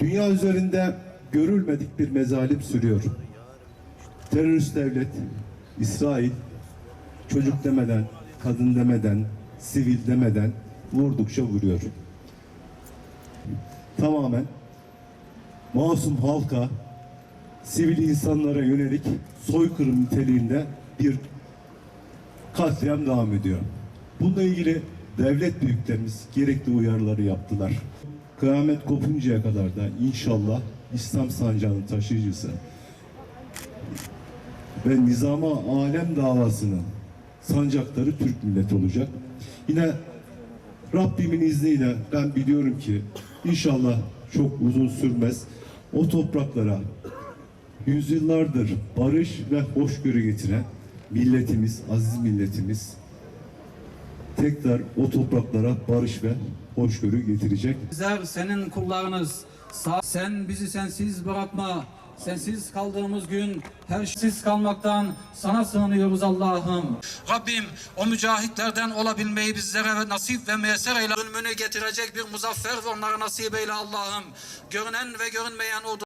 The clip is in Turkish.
üzerinde görülmedik bir mezalim sürüyor. Terörist devlet, İsrail, çocuk demeden, kadın demeden, sivil demeden vurdukça vuruyor. Tamamen masum halka, sivil insanlara yönelik soykırım niteliğinde bir katliam devam ediyor. Bununla ilgili devlet büyüklerimiz gerekli uyarıları yaptılar. Kıyamet kopuncaya kadar da inşallah İslam sancağının taşıyıcısı ve nizama alem davasının sancakları Türk milleti olacak. Yine Rabbimin izniyle ben biliyorum ki inşallah çok uzun sürmez. O topraklara yüzyıllardır barış ve hoşgörü getiren milletimiz, aziz milletimiz tekrar o topraklara barış ve hoşgörü getirecek. Bizler senin kullarınız. Sağ, sen bizi sensiz bırakma. Sensiz kaldığımız gün her şeysiz kalmaktan sana sığınıyoruz Allah'ım. Rabbim o mücahitlerden olabilmeyi bizlere nasip ve müyesser eyle. Ölümünü getirecek bir muzaffer ve onlara nasip eyle Allah'ım. Görünen ve görünmeyen o